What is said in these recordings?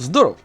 Здоров!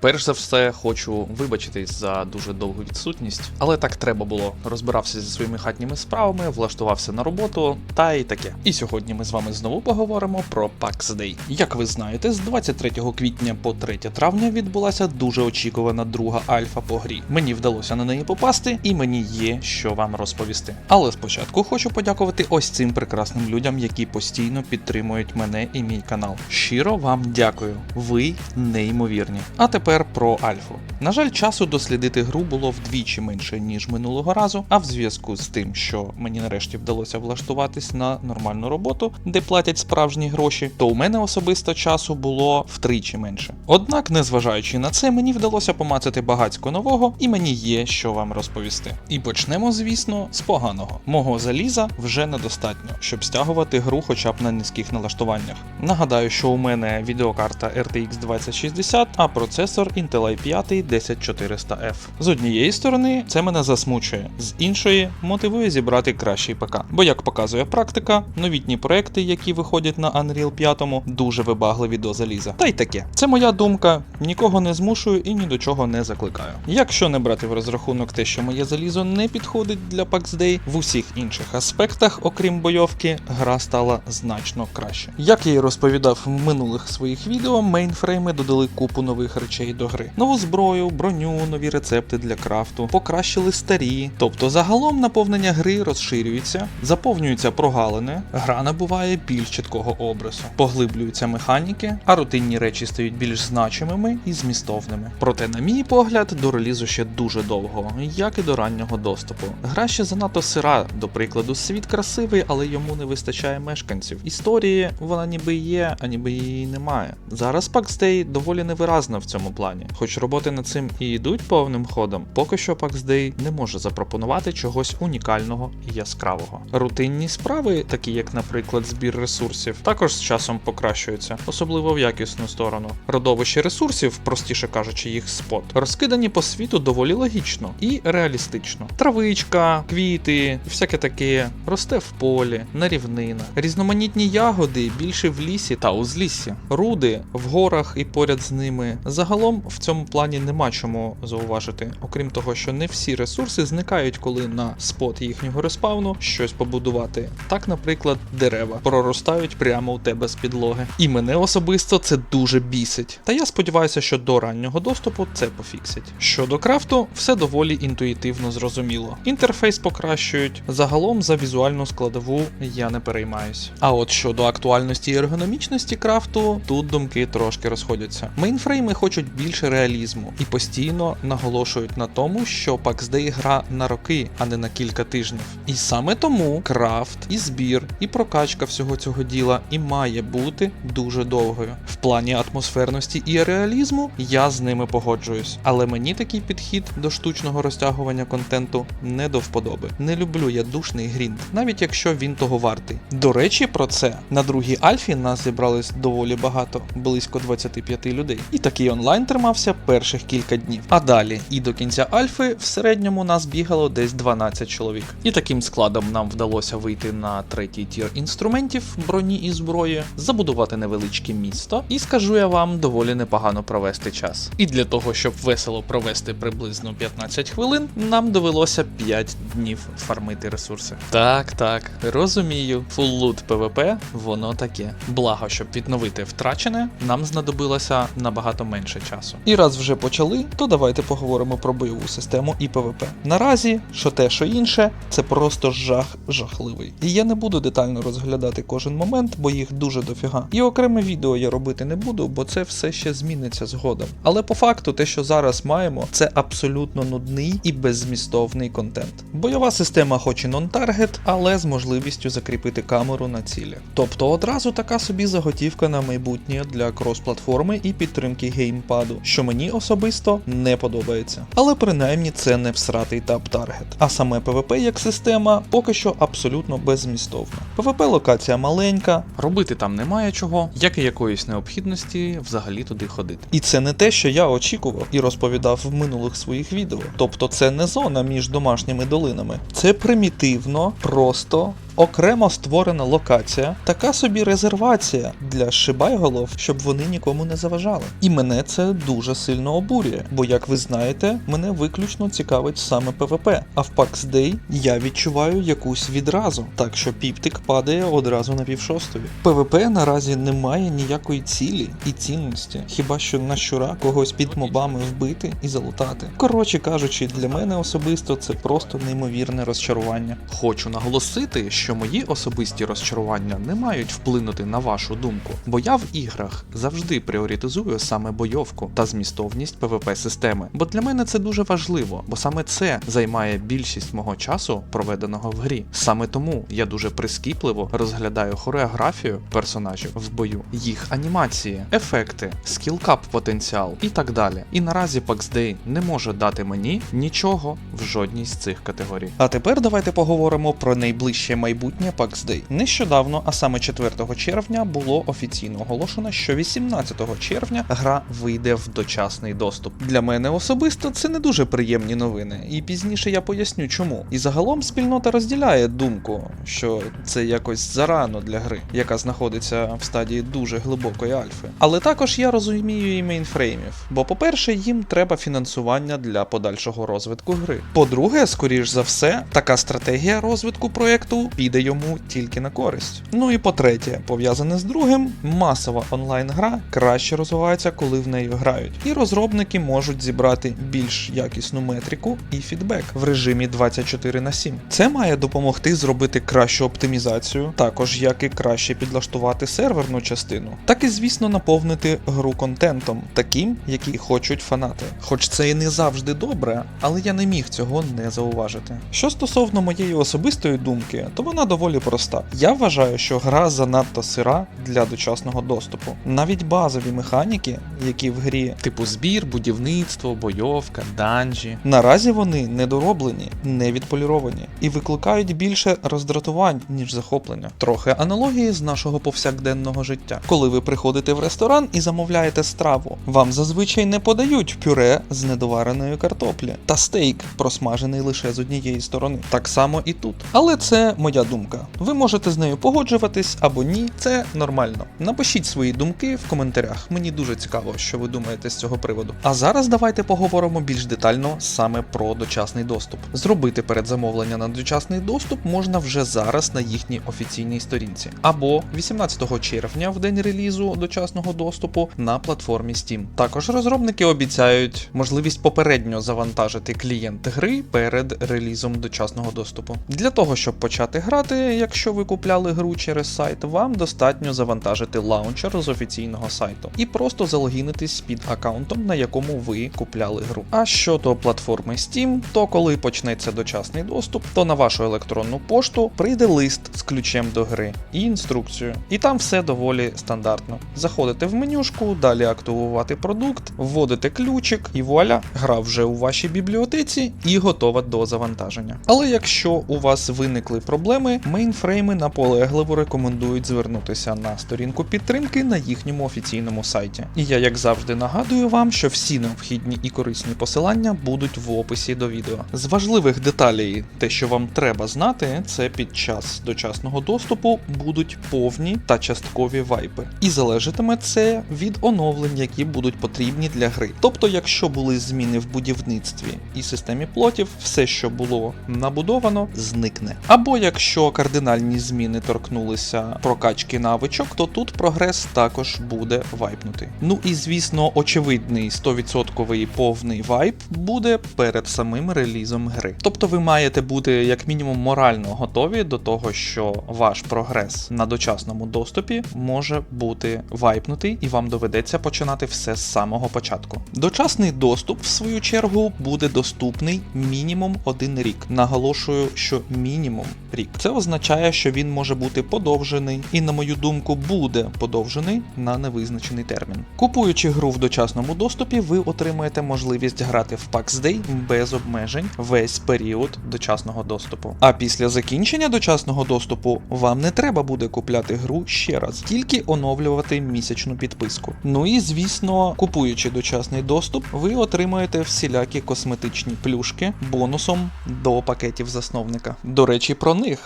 Перш за все, хочу вибачитись за дуже довгу відсутність, але так треба було. Розбирався зі своїми хатніми справами, влаштувався на роботу та й таке. І сьогодні ми з вами знову поговоримо про PAX Day. Як ви знаєте, з 23 квітня по 3 травня відбулася дуже очікувана друга альфа по грі. Мені вдалося на неї попасти, і мені є що вам розповісти. Але спочатку хочу подякувати ось цим прекрасним людям, які постійно підтримують мене і мій канал. Щиро вам дякую. Ви неймовірні. А тепер про альфу. На жаль, часу дослідити гру було вдвічі менше ніж минулого разу. А в зв'язку з тим, що мені нарешті вдалося влаштуватись на нормальну роботу, де платять справжні гроші, то у мене особисто часу було втричі менше. Однак, незважаючи на це, мені вдалося помацати багацько нового, і мені є що вам розповісти. І почнемо, звісно, з поганого. Мого заліза вже недостатньо, щоб стягувати гру хоча б на низьких налаштуваннях. Нагадаю, що у мене відеокарта RTX 2060, а процесор Intel i5 10400F. З однієї сторони, це мене засмучує, з іншої мотивує зібрати кращий ПК. Бо, як показує практика, новітні проекти, які виходять на Unreal 5, дуже вибагливі до заліза. Та й таке. Це моя думка, нікого не змушую і ні до чого не закликаю. Якщо не брати в розрахунок те, що моє залізо не підходить для PAX Day, в усіх інших аспектах, окрім бойовки, гра стала значно краще. Як я і розповідав в минулих своїх відео, мейнфрейми додали купу нових речей до гри: нову зброю, броню, нові рецепти для крафту, покращили старі. Тобто, загалом наповнення гри розширюється, заповнюються прогалини, гра набуває більш чіткого образу, поглиблюються механіки, а рутинні речі стають більш значимими і змістовними. Проте, на мій погляд, до релізу ще дуже довго, як і до раннього доступу. Гра ще занадто сира, до прикладу, світ красивий, але йому не вистачає мешканців. Історії вона ніби є, а ніби її немає. Зараз Day доволі невиразна в цьому плані, хоч роботи над цим і йдуть повним ходом, поки що PAX Day не може запропонувати чогось унікального і яскравого. Рутинні справи, такі як, наприклад, збір ресурсів, також з часом покращуються, особливо в якісну сторону. Родовище ресурсів, простіше кажучи, їх спот, розкидані по світу доволі логічно і реалістично. Травичка, квіти, всяке таке росте в полі, на рівнинах, різноманітні ягоди більше в лісі та узліссі, руди в горах і поряд з ними. Загалом в цьому плані нема чому зауважити, окрім того, що не всі ресурси зникають, коли на спот їхнього респавну щось побудувати. Так, наприклад, дерева проростають прямо у тебе з підлоги. І мене особисто це дуже бісить. Та я сподіваюся, що до раннього доступу це пофіксять. Щодо крафту, все доволі інтуїтивно зрозуміло. Інтерфейс покращують. Загалом за візуальну складову я не переймаюсь. А от щодо актуальності і ергономічності крафту, тут думки трошки розходяться. Мейнфрейми хочуть більше реалізму і постійно наголошують на тому, що PAX Day гра на роки, а не на кілька тижнів. І саме тому крафт, і збір, і прокачка всього цього діла і має бути дуже довгою. В плані атмосферності і реалізму я з ними погоджуюсь, але мені такий підхід до штучного розтягування контенту не до вподоби. Не люблю я душний грінд, навіть якщо він того вартий. До речі, про це на другій альфі нас зібралось доволі багато, близько 25 людей. І такий онлайн тримався перших кілька днів. А далі, і до кінця альфи, в середньому нас бігало десь 12 чоловік. І таким складом нам вдалося вийти на третій тір інструментів, броні і зброї, забудувати невеличке місто, і скажу я вам, доволі непогано провести час. І для того, щоб весело провести приблизно 15 хвилин, нам довелося 5 днів фармити ресурси. Так, так, розумію. Фуллут ПВП, воно таке. Благо, щоб відновити втрачене, нам знадобилося набагато менше часу. І раз вже почали, то давайте поговоримо про бойову систему і ПВП. Наразі, що те, що інше, це просто жах жахливий. І я не буду детально розглядати кожен момент, бо їх дуже дофіга. І окреме відео я робити не буду, бо це все ще зміниться згодом. Але по факту, те, що зараз маємо, це абсолютно нудний і беззмістовний контент. Бойова система, хоч і нон-таргет, але з можливістю закріпити камеру на цілі. Тобто одразу така собі заготівка на майбутнє для крос-платформи і підтримки геймпаду, що мені особисто не подобається. Але принаймні це не всратий тап-таргет. А саме PvP як система поки що абсолютно беззмістовна. PvP локація маленька, робити там немає чого, як і якоїсь необхідності взагалі туди ходити. І це не те, що я очікував і розповідав в минулих своїх відео. Тобто це не зона між домашніми долинами, це примітивно, просто окремо створена локація, така собі резервація для шибайголов, щоб вони нікому не заважали. І мене це дуже сильно обурює, бо, як ви знаєте, мене виключно цікавить саме ПВП. А в PAX Day я відчуваю якусь відразу, так що піптик падає одразу на півшостові. ПВП наразі не має ніякої цілі і цінності, хіба що на щура когось під мобами вбити і залутати. Коротше кажучи, для мене особисто це просто неймовірне розчарування. Хочу наголосити, що мої особисті розчарування не мають вплинути на вашу думку, бо я в іграх завжди пріоритизую саме бойовку та змістовність PvP системи. Бо для мене це дуже важливо, бо саме це займає більшість мого часу, проведеного в грі. Саме тому я дуже прискіпливо розглядаю хореографію персонажів в бою, їх анімації, ефекти, скілкап потенціал і так далі. І наразі Day не може дати мені нічого в жодній з цих категорій. А тепер давайте поговоримо про найближче майбутнє PAX Day. Нещодавно, а саме 4 червня, було офіційно оголошено, що 18 червня гра вийде в дочасний доступ. Для мене особисто це не дуже приємні новини, і пізніше я поясню чому. І загалом спільнота розділяє думку, що це якось зарано для гри, яка знаходиться в стадії дуже глибокої альфи. Але також я розумію і мейнфреймів, бо, по-перше, їм треба фінансування для подальшого розвитку гри. По-друге, скоріш за все, така стратегія розвитку проєкту піде йому тільки на користь. Ну і по-третє, пов'язане з другим, масова онлайн-гра краще розвивається, коли в неї грають, і розробники можуть зібрати більш якісну метрику і фідбек в режимі 24 на 7. Це має допомогти зробити кращу оптимізацію, також як і краще підлаштувати серверну частину, так і звісно наповнити гру контентом, таким, який хочуть фанати. Хоч це і не завжди добре, але я не міг цього не зауважити. Що стосовно моєї особистої думки, то вона доволі проста. Я вважаю, що гра занадто сира для дочасного доступу. Навіть базові механіки, які в грі Типу збір, будівництво, бойовка, данжі. Наразі вони недороблені, не відполіровані і викликають більше роздратувань, ніж захоплення. Трохи аналогії з нашого повсякденного життя. Коли ви приходите в ресторан і замовляєте страву, вам зазвичай не подають пюре з недовареної картоплі та стейк, просмажений лише з однієї сторони. Так само і тут. Але це моя думка. Ви можете з нею погоджуватись або ні, це нормально. Напишіть свої думки в коментарях. Мені дуже цікаво, що ви думаєте з цього приводу. А зараз давайте поговоримо більш детально саме про дочасний доступ. Зробити передзамовлення на дочасний доступ можна вже зараз на їхній офіційній сторінці, або 18 червня, в день релізу дочасного доступу, на платформі Steam. Також розробники обіцяють можливість попередньо завантажити клієнт гри перед релізом дочасного доступу. Для того, щоб почати грати, якщо ви купляли гру через сайт, вам достатньо завантажити лаунчер з офіційного сайту і просто залогінитись під аккаунтом, на якому ви купляли гру. А щодо платформи Steam, то коли почнеться дочасний доступ, то на вашу електронну пошту прийде лист з ключем до гри і інструкцію. І там все доволі стандартно. Заходите в менюшку, далі активувати продукт, вводите ключик, і вуаля, гра вже у вашій бібліотеці і готова до завантаження. Але якщо у вас виникли проблеми, мейнфрейми наполегливо рекомендують звернутися на сторінку підтримки на їхньому офіційному сайті. І я, як завжди, нагадую вам, що всі необхідні і корисні посилання будуть в описі до відео. З важливих деталей, те, що вам треба знати, це під час дочасного доступу будуть повні та часткові вайпи. І залежатиме це від оновлень, які будуть потрібні для гри. Тобто, якщо були зміни в будівництві і системі плотів, все, що було набудовано, зникне. Або якщо кардинальні зміни торкнулися прокачки навичок, то тут прогрес також буде вайпнутий. Ну і звісно, очевидний 100% повний вайп буде перед самим релізом гри. Тобто ви маєте бути як мінімум морально готові до того, що ваш прогрес на дочасному доступі може бути вайпнутий, і вам доведеться починати все з самого початку. Дочасний доступ, в свою чергу, буде доступний мінімум один рік. Наголошую, що мінімум рік. Це означає, що він може бути подовжений, і, на мою думку, буде подовжений на невизначений термін. Купуючи гру в дочасному доступі, ви отримаєте можливість грати в PAX Day без обмежень весь період дочасного доступу. А після закінчення дочасного доступу вам не треба буде купляти гру ще раз, тільки оновлювати місячну підписку. Ну і звісно, купуючи дочасний доступ, ви отримаєте всілякі косметичні плюшки бонусом до пакетів засновника. До речі, про них.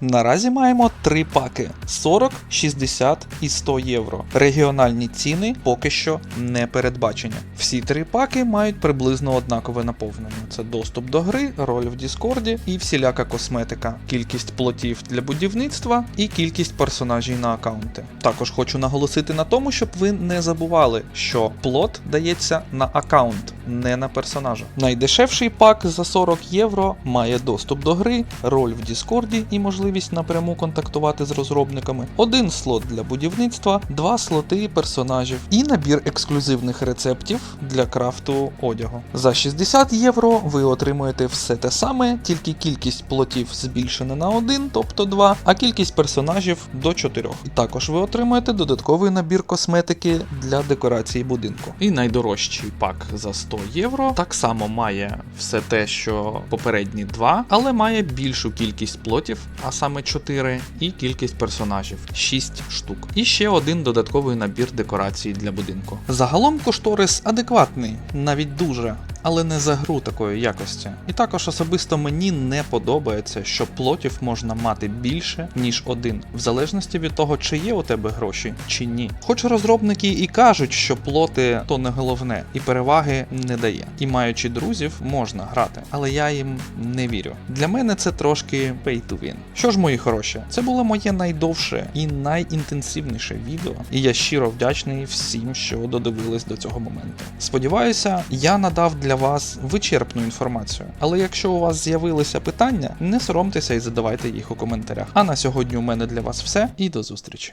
Наразі маємо три паки: 40, 60 і 100 євро. Регіональні ціни поки що не передбачені. Всі три паки мають приблизно однакове наповнення: це доступ до гри, роль в Діскорді і всіляка косметика, кількість плотів для будівництва і кількість персонажів на аккаунти. Також хочу наголосити на тому, щоб ви не забували, що плот дається на аккаунт, не на персонажа. Найдешевший пак за 40 євро має доступ до гри, роль в Діскорді і можливість напряму контактувати з розробниками, один слот для будівництва, два слоти персонажів і набір ексклюзивних рецептів для крафту одягу. За 60 євро ви отримуєте все те саме, тільки кількість плотів збільшена на 1, тобто 2, а кількість персонажів до 4. І також ви отримуєте додатковий набір косметики для декорації будинку. І найдорожчий пак за 100 євро так само має все те, що попередні два, але має більшу кількість плотів, а саме 4, і кількість персонажів 6 штук. І ще один додатковий набір декорацій для будинку. Загалом кошторис адекватний, навіть дуже, але не за гру такої якості. І також особисто мені не подобається, що плотів можна мати більше, ніж один, в залежності від того, чи є у тебе гроші, чи ні. Хоч розробники і кажуть, що плоти то не головне, і переваги не дає. І маючи друзів, можна грати, але я їм не вірю. Для мене це трошки pay to win. Що ж, мої хороші, це було моє найдовше і найінтенсивніше відео, і я щиро вдячний всім, що додивились до цього моменту. Сподіваюся, я надав для вас вичерпну інформацію. Але якщо у вас з'явилися питання, не соромтеся і задавайте їх у коментарях. А на сьогодні у мене для вас все і до зустрічі.